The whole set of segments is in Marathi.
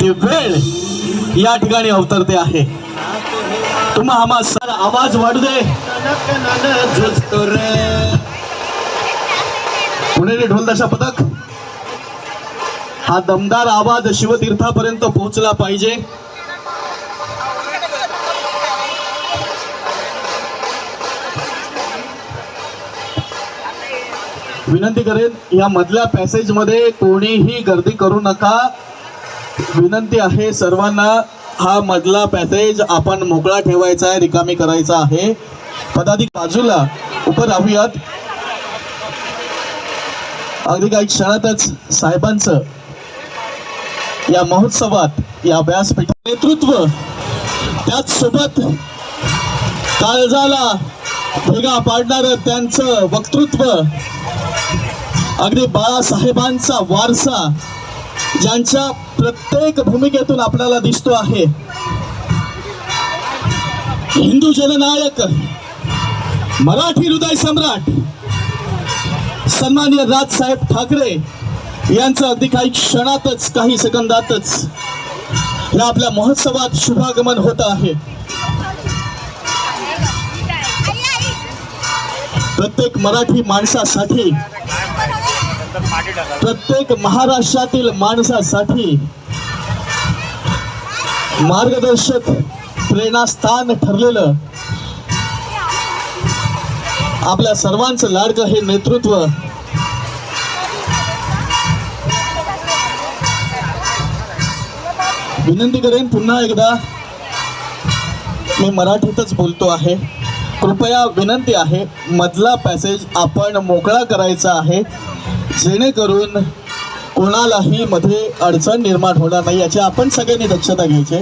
ती वेळ या ठिकाणी अवतरते आहे. तुम्हा आम्हा सर आवाज वाढू दे. रे पुणेरी ढोलदशा पथक हा दमदार आवाज शिवतीर्थापर्यंत पोहोचला पाहिजे. विनंती करेन या मधल्या पॅसेजमध्ये कोणीही गर्दी करू नका. विनंती आहे सर्वांना हा मधला पॅसेज आपण मोकळा ठेवायचा आहे रिकामी करायचा आहे. पदाधिक बाजूला उभं राहूयात. अगदी काही क्षणातच साहेबांचं या महोत्सवात या व्यासपीठ नेतृत्व त्याच सोबत काळजाला भेगा पाडणार त्यांचं वक्तृत्व. अगदी बाळासाहेबांचा वारसा ज्यांच्या प्रत्येक भूमिकेतून आपल्याला दिसतो आहे. हिंदू जननायक मराठी हृदय सम्राट सन्मान्य राजसाहेब ठाकरे यांचं अगदी काही क्षणातच काही सेकंदातच या आपल्या महोत्सवात शुभागमन होत आहे. प्रत्येक मराठी माणसासाठी प्रत्येक महाराष्ट्रातील माणसासाठी मार्गदर्शक प्रेरणास्थान ठरलेलं आपल्या सर्वांचं लाडकं हे नेतृत्व. विनंती करेन पुन्हा एकदा मी मराठीतच बोलतो आहे. कृपया विनंती आहे मधला पॅसेज आपण मोकळा करायचा आहे. जेणेकरून कोणालाही मध्ये अडचण निर्माण होणार नाही याची आपण सगळ्यांनी दक्षता घ्यायची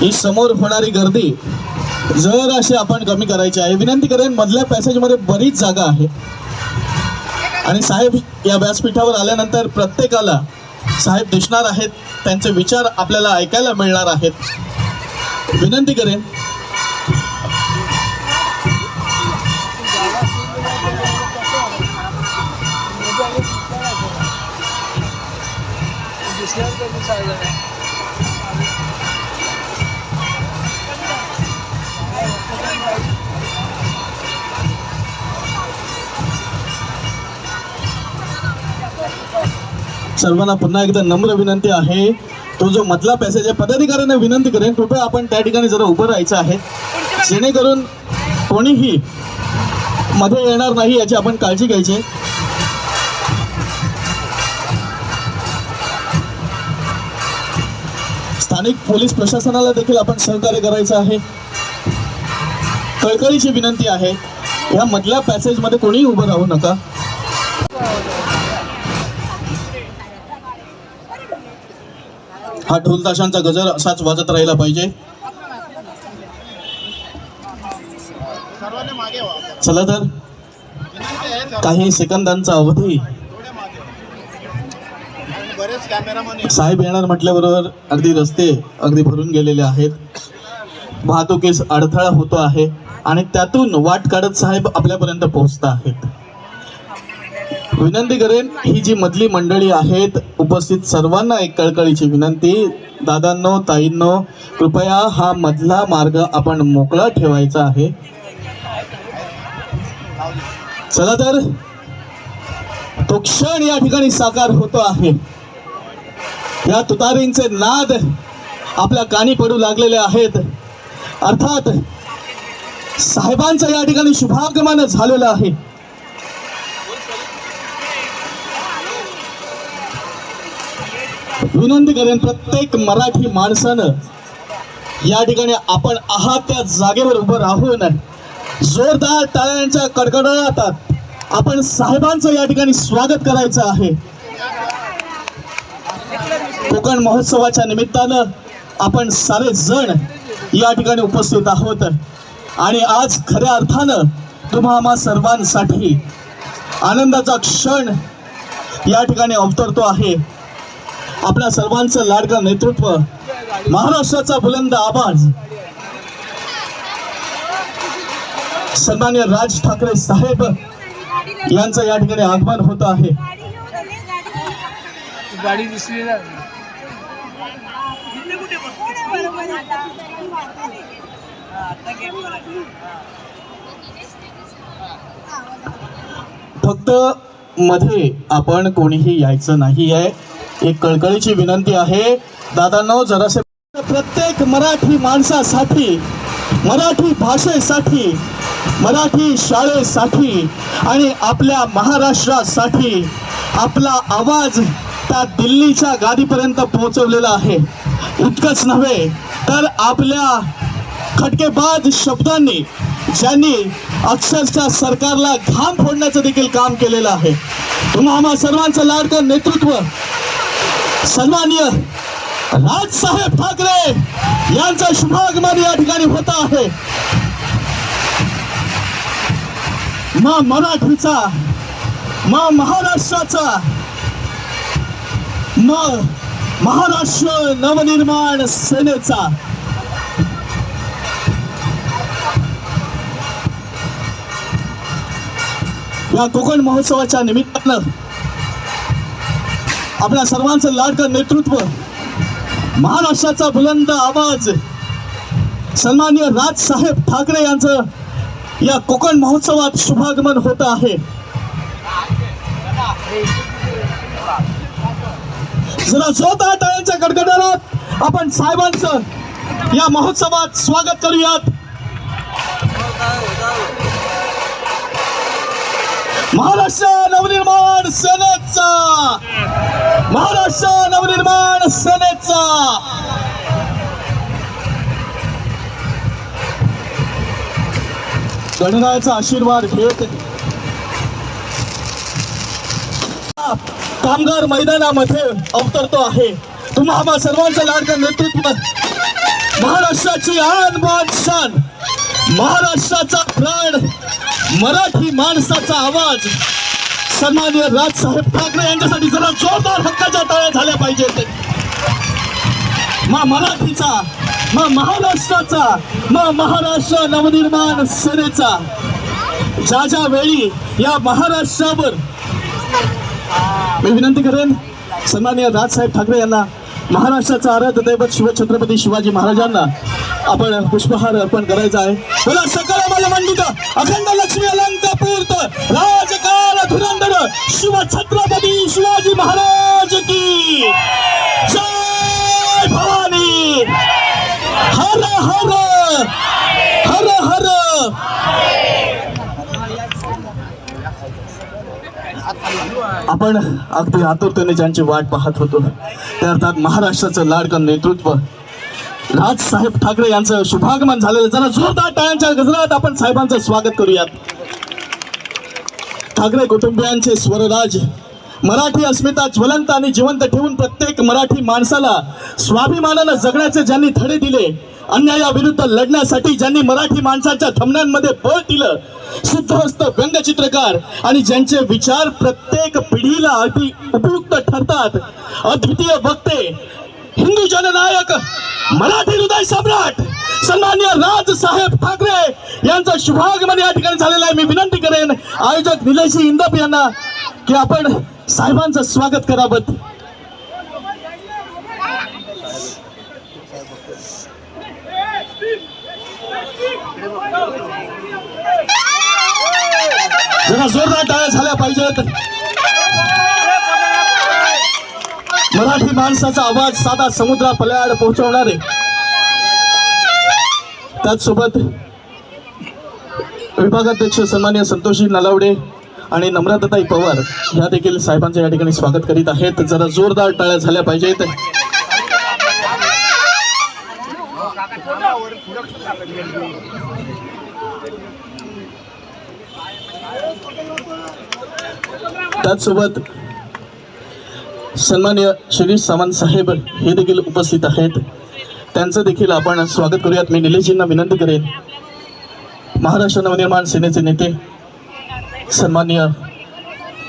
ही समोर होणारी गर्दी जर अशी आपण कमी करायची आहे विनंती करेन मधल्या पॅसेजमध्ये बरीच जागा आहे. आणि साहेब या व्यासपीठावर आल्यानंतर प्रत्येकाला साहेब दिसणार आहेत त्यांचे विचार आपल्याला ऐकायला मिळणार आहेत. विनंती करेन. सर्वांना पुन्हा एकदा नम्र विनंती आहे. तो जो मधला पॅसेज आहे पदाधिकाऱ्यांना विनंती करेन कृपया आपण त्या ठिकाणी जरा उभं राहायचं आहे. जेणेकरून कोणीही मध्ये येणार नाही याची आपण काळजी घ्यायची. स्थानिक पोलीस प्रशासनाला देखील आपण सहकार्य करायचं आहे. कळकळीची विनंती आहे. या मधल्या पॅसेजमध्ये कोणीही उभं राहू नका. हा ढोल ताशांचा गजर असाच वाजत राहिला पाहिजे. चला तर. काही सेकंदांचा अवधी. साहेब येणार म्हटल्याबरोबर अगदी रस्ते अगदी भरून गेलेले आहेत. वाहतुकीस अडथळा होतो आहे आणि त्यातून वाट काढत साहेब आपल्यापर्यंत पोहोचत आहेत. विनंती करेन ही जी मधली मंडळी आहेत उपस्थित सर्वांना एक कळकळीची विनंती. दादांनो ताईंनो कृपया हा मधला मार्ग आपण मोकळा ठेवायचा आहे. चला तर तो क्षण या ठिकाणी साकार होतो आहे. या तुतारींचे नाद आपल्या कानी पडू लागलेले आहेत. अर्थात साहेबांचं या ठिकाणी शुभागमन झालेलं आहे. विनंती करेन प्रत्येक मराठी माणसानं या ठिकाणी आपण आहात त्या जागेवर उभं राहून जोरदार टाळ्यांच्या कडकडाटात आपण साहेबांचं या ठिकाणी स्वागत करायचं आहे. कोकण महोत्सवाच्या निमित्तानं आपण सारे जण या ठिकाणी उपस्थित आहोत. आणि आज खऱ्या अर्थानं तुम्हा सर्वांसाठी आनंदाचा क्षण या ठिकाणी अवतरतो आहे. आपल्या सर्वांचं लाडकं नेतृत्व महाराष्ट्राचा बुलंद आवाज. सन्मान्य राज ठाकरे साहेब यांचं या ठिकाणी आगमन होत आहे. गाडी दिसली ना. फक्त मध्ये आपण कोणीही यायचं नाही आहे एक कळकळीची विनंती आहे. दादांनो जरासे प्रत्येक मराठी माणसासाठी मराठी भाषेसाठी मराठी शाळेसाठी आणि आपल्या महाराष्ट्रासाठी आपला आवाज त्या दिल्लीच्या गादीपर्यंत पोहोचवलेला आहे. इतकंच नव्हे तर आपल्या खटकेबाज शब्दांनी ज्यांनी अक्षरशः सरकारला घाम फोडण्याचं देखील काम केलेलं आहे. तुम्हा आम्हा सर्वांचं लाडकं नेतृत्व सन्माननीय राजसाहेब ठाकरे यांचं शुभागमन या ठिकाणी होत आहे. मा मराठीचा मा महाराष्ट्राचा मा महाराष्ट्र नवनिर्माण सेनेचा. या कोकण महोत्सवाच्या निमित्तानं आपल्या सर्वांचं लाडकं नेतृत्व. महाराष्ट्राचा बुलंद आवाज. सन्माननीय राजसाहेब ठाकरे यांचं या कोकण महोत्सवात शुभागमन होत आहे. जरा जोरदार टाळ्यांच्या गडगडात आपण साहेबांचं या महोत्सवात स्वागत करूयात. महाराष्ट्र नवनिर्माण सेनेचा महाराष्ट्र नवनिर्माण सेनेचा. गणरायाचा आशीर्वाद घेत. कामगार मैदानामध्ये अवतरतो आहे. तुम्हा आम्हा सर्वांच्या लाडक्या नेतृत्व. महाराष्ट्राची आन बान शान. महाराष्ट्राचा प्राण. मराठी माणसाचा आवाज. सन्माननीय राजसाहेब ठाकरे यांच्यासाठी जरा जोरदार हक्काच्या टाळ्या झाल्या पाहिजेत मा मराठीचा मा महाराष्ट्राचा मा महाराष्ट्र नवनिर्माण सेनेचा. ज्या ज्या वेळी या महाराष्ट्रावर मी विनंती करेन सन्माननीय राजसाहेब ठाकरे यांना महाराष्ट्राचा आराध्य दैवत शिवछत्रपती शिवाजी महाराजांना आपण पुष्पहार अर्पण करायचा आहे. बोला सकल बल मंडित अखंड लक्ष्मी अलंकापूर्त राम शिवछत्रपती शिवाजी महाराज की। जय भवानी। हर हर। हर हर। आपण अगदी आतुरतेने ज्यांची वाट पाहत होतो त्या अर्थात महाराष्ट्राचं लाडकं नेतृत्व. राजसाहेब ठाकरे यांचं शुभागमन झालेलं जरा जोरदार टाळ्यांच्या गजरात आपण साहेबांचं स्वागत करूयात. ठाकरे कुटुंबियांचे स्वरराज. मराठी अस्मिता ज्वलंत आणि जिवंत ठेवून प्रत्येक मराठी माणसाला स्वाभिमानानं जगण्याचे ज्यांनी धडे दिले अन्यायाविरुद्ध लढण्यासाठी ज्यांनी मराठी माणसाच्या थमण्यांमध्ये बळ दिलं सिद्धहस्त व्यंगचित्रकार आणि ज्यांचे विचार प्रत्येक पिढीला अगदी उपयुक्त ठरतात अद्वितीय वक्ते हिंदू जननायक मराठी हृदय सम्राट. सन्मान्य राज साहेब ठाकरे यांचं शुभागमन या ठिकाणी झालेलं आहे. मी विनंती करेन आयोजक निलेशजी इंदप यांना की आपण साहेबांचं स्वागत करावं. जरा जोरदार टाळ्या झाल्या पाहिजेत. मराठी माणसाचा आवाज साधा समुद्रा पल्याड पोहोचवणारे त्याचसोबत विभागाध्यक्ष सन्मान्य संतोषजी नलावडे आणि नम्रताताई पवार ह्या देखील साहेबांचं या ठिकाणी स्वागत करीत आहेत. जरा जोरदार टाळ्या झाल्या पाहिजेत. त्याचसोबत सन्मान्य शिरीष सावंत साहेब हे देखील उपस्थित आहेत. त्यांचं देखील आपण स्वागत करूयात. मी निलेशजींना विनंती करेन. महाराष्ट्र नवनिर्माण सेनेचे नेते सन्माननीय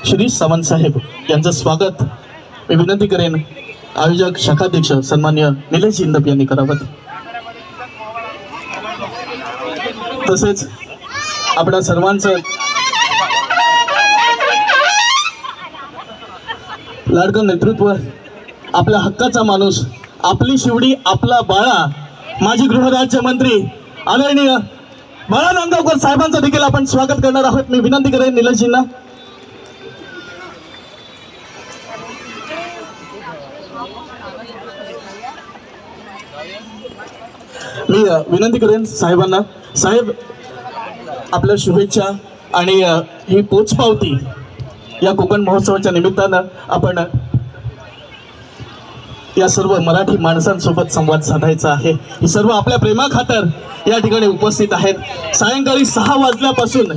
शिरीष सावंत साहेब यांचं स्वागत. मी विनंती करेन आयोजक शाखाध्यक्ष सन्मान्य निलेश इंदप यांनी करावं. तसेच आपल्या सर्वांचं लाडकं नेतृत्व आपल्या हक्काचा माणूस आपली शिवडी आपला बाळा माजी गृहराज्यमंत्री आदरणीय बाळा नांदगावकर साहेबांचं देखील आपण स्वागत करणार आहोत. मी विनंती करेन निलजींना. मी विनंती करेन साहेबांना. साहेब आपल्या शुभेच्छा आणि ही पोचपावती या कोकण महोत्सवाच्या निमित्तानं आपण या सर्व मराठी माणसांसोबत संवाद साधायचा आहे. ही सर्व आपल्या प्रेमाखातर या ठिकाणी उपस्थित आहेत. सायंकाळी सहा वाजल्यापासून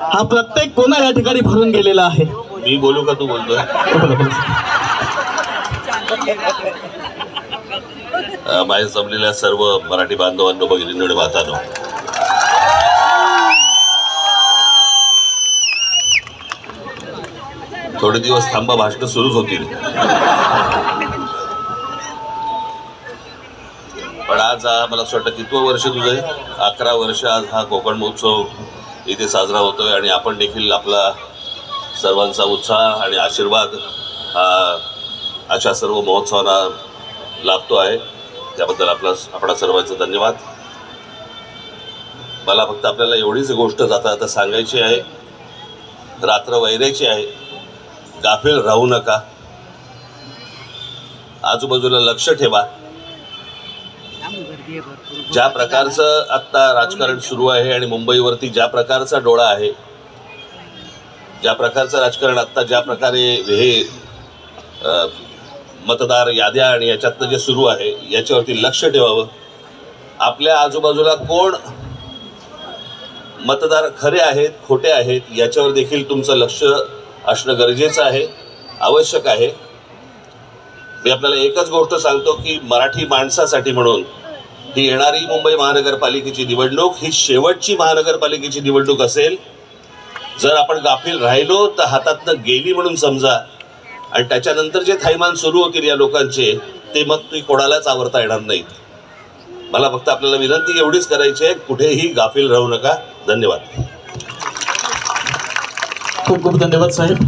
हा प्रत्येक कोणा या ठिकाणी भरून गेलेला आहे. मी बोलू का तू बोलतोय? बोला, माझ्या जमलेल्या सर्व मराठी बांधवांनो भगिनी मातानो. थोडे दिवस थांबा भाषण सुरूच होतील. आज मला असं वाटतं कितवं वर्ष तुझं आहे. अकरा वर्ष आज हा कोकण महोत्सव इथे साजरा होतो आहे आणि आपण देखील आपला सर्वांचा उत्साह आणि आशीर्वाद हा अशा सर्व महोत्सवांना लाभतो आहे. त्याबद्दल आपला आपणा सर्वांचा धन्यवाद. मला फक्त आपल्याला एवढीच गोष्ट जाता जाता सांगायची आहे. रात्र वैरायची आहे. गाफील राहू नका. आजूबाजूला लक्ष ठेवा. ज्या प्रकारचं आत्ता राजकारण सुरू आहे आणि मुंबईवरती ज्या प्रकारचा डोळा आहे ज्या प्रकारचं राजकारण आत्ता ज्या प्रकारे हे मतदार याद्या आणि याच्यातनं जे सुरू आहे याच्यावरती लक्ष ठेवावं. आपल्या आजूबाजूला कोण मतदार खरे आहेत खोटे आहेत याच्यावर देखील तुमचं लक्ष असणं गरजेचं आहे आवश्यक आहे. मी आपल्याला एकच गोष्ट सांगतो की मराठी माणसासाठी म्हणून ही येणारी मुंबई महानगरपालिकेची निवडणूक ही शेवटची महानगरपालिकेची निवडणूक असेल जर आपण गाफील राहिलो तर हातातनं गेली म्हणून समजा आणि त्याच्यानंतर जे थैमान सुरू होतील या लोकांचे ते मग तुम्ही कोणालाच आवरता येणार नाहीत. मला फक्त आपल्याला विनंती एवढीच करायची आहे कुठेही गाफील राहू नका. धन्यवाद. खूप खूप धन्यवाद साहेब.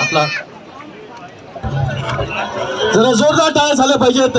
आपला जरा जोरदार टाळ्या झाल्या पाहिजेत.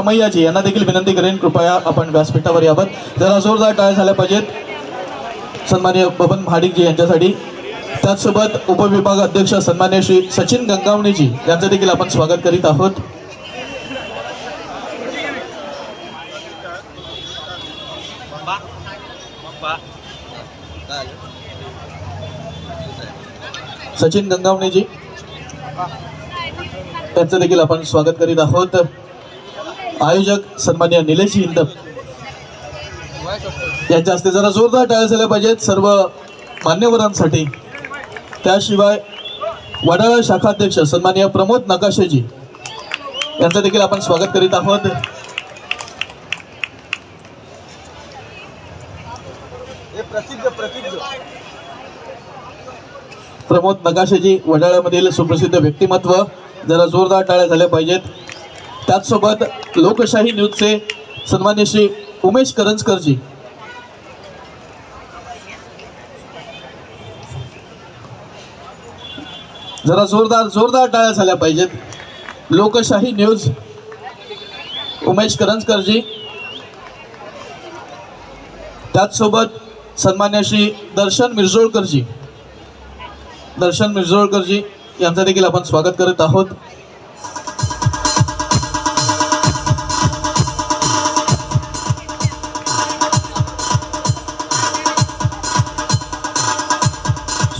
रमैयाजी यांना देखील विनंती करेन कृपया आपण व्यासपीठावर यावं. जरा जोरदार टाळ्या झाल्या पाहिजेत. सन्मान्य बबन महाडिकजी यांच्यासाठी. त्याचसोबत उपविभाग अध्यक्ष सन्मान्य श्री सचिन गंगावणेजी यांचं देखील आपण स्वागत करीत आहोत. सचिन गंगावणेजी त्यांचं देखील आपण स्वागत करीत आहोत. आयोजक सन्मान्य निलेश इंदप यांच्या हस्ते जरा जोरदार टाळ्या झाल्या पाहिजेत. सर्व मान्यवरांसाठी. त्याशिवाय वडाळा शाखाध्यक्ष सन्मान्य प्रमोद नकाशेजी यांचं देखील आपण स्वागत करीत आहोत. प्रमोद नकाशेजी वडाळ्यामधील सुप्रसिद्ध व्यक्तिमत्व जरा जोरदार टाळ्या झाल्या पाहिजेत. त्याचसोबत लोकशाही न्यूजचे सन्मान्य श्री उमेश करंजकरजी. जरा जोरदार जोरदार टाळ्या झाल्या पाहिजेत. लोकशाही न्यूज उमेश करंजकरजी. त्याचसोबत सन्मान्य श्री दर्शन मिरजोळकरजी. दर्शन मिरजोळकरजी यांचं देखील आपण स्वागत करत आहोत.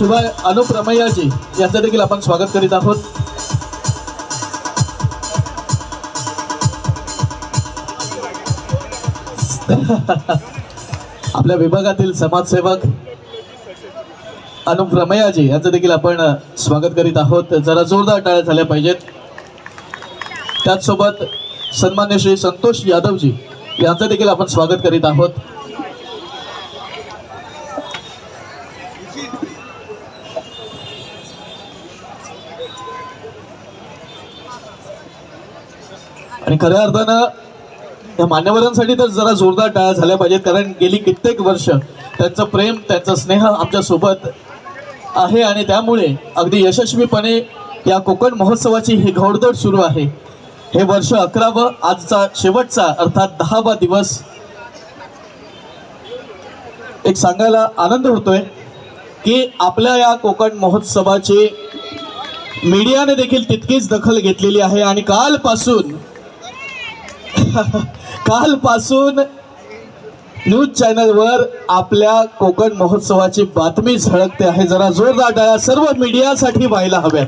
शिवाय अनुप्रमयाजी यांचं देखील आपण स्वागत करीत आहोत. आपल्या विभागातील समाजसेवक अनुप्रमयाजी यांचं देखील आपण स्वागत करीत आहोत. जरा जोरदार टाळ्या झाल्या पाहिजेत. त्याचसोबत सन्मान्य श्री संतोष यादवजी यांचं देखील आपण स्वागत करीत आहोत. आणि खऱ्या अर्थानं या मान्यवरांसाठी तर जरा जोरदार टाळ्या झाल्या पाहिजेत कारण गेली कित्येक वर्ष त्यांचं प्रेम त्यांचा स्नेह आमच्यासोबत आहे आणि त्यामुळे अगदी यशस्वीपणे या कोकण महोत्सवाची ही घोडदौड सुरू आहे. हे वर्ष अकरावं आजचा शेवटचा अर्थात दहावा दिवस. एक सांगायला आनंद होतोय की आपल्या या कोकण महोत्सवाची मीडियाने देखील तितकीच दखल घेतलेली आहे आणि कालपासून कालपासून न्यूज चॅनलवर आपल्या कोकण महोत्सवाची बातमी झळकते आहे. जरा जोरदार डाळ्या सर्व मीडियासाठी व्हायला हव्यात.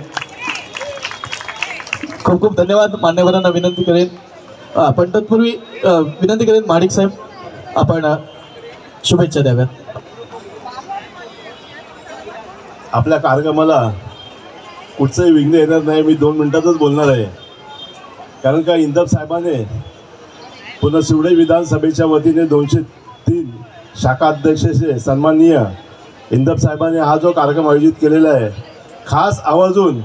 खूप खूप धन्यवाद. मान्यवरांना विनंती करेन. आपण पण तत्पूर्वी विनंती करेन माणिक साहेब आपण शुभेच्छा द्याव्यात. आपल्या कार्यक्रमाला कुठचंही विघ्न येणार नाही. मी दोन मिनिटातच बोलणार आहे. कारण का इंदब साहेबाने पुन्हा शिवडे विधानसभेच्या वतीने दोनशे तीन शाखा अध्यक्षाचे सन्माननीय इंदब साहेबांनी हा जो कार्यक्रम आयोजित केलेला आहे खास आवर्जून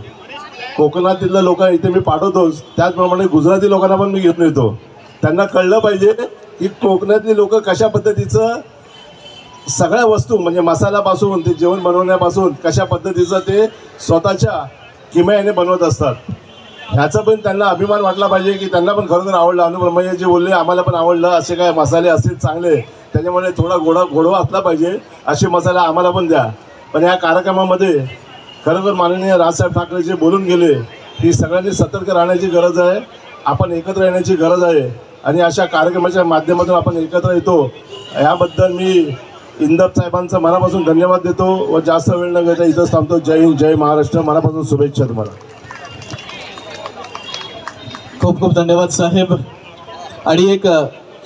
कोकणातील लोक इथे मी पाठवतोच त्याचप्रमाणे गुजराती लोकांना पण मी घेऊन येतो. त्यांना कळलं पाहिजे की कोकणातली लोक कशा पद्धतीचं सगळ्या वस्तू म्हणजे मसाल्यापासून ते जेवण बनवण्यापासून कशा पद्धतीचं ते स्वतःच्या किमयाने बनवत असतात. ह्याचा पण त्यांना अभिमान वाटला पाहिजे की त्यांना पण खरोखर आवडलं. अनुब्रह्मయ్య जे बोलले आम्हाला पण आवडलं. असे काय मसाले असतील चांगले. त्याच्यामुळे थोडा गोडा गोडवा असला पाहिजे. असे मसाले आम्हाला पण द्या. पण या कार्यक्रमामध्ये खरोखर माननीय राजसाहेब ठाकरे जे बोलून गेले की सगळ्यांनी सतर्क राहण्याची गरज आहे. आपण एकत्र येण्याची गरज आहे. आणि अशा कार्यक्रमाच्या माध्यमातून आपण एकत्र येतो. याबद्दल मी इंदर साहेबांचा मनापासून धन्यवाद देतो व जास्त वेळ न घेता इथंच थांबतो. जय हिंद जय महाराष्ट्र. मनापासून शुभेच्छा तुम्हाला. खूप खूप धन्यवाद साहेब. आणि एक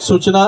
सूचना.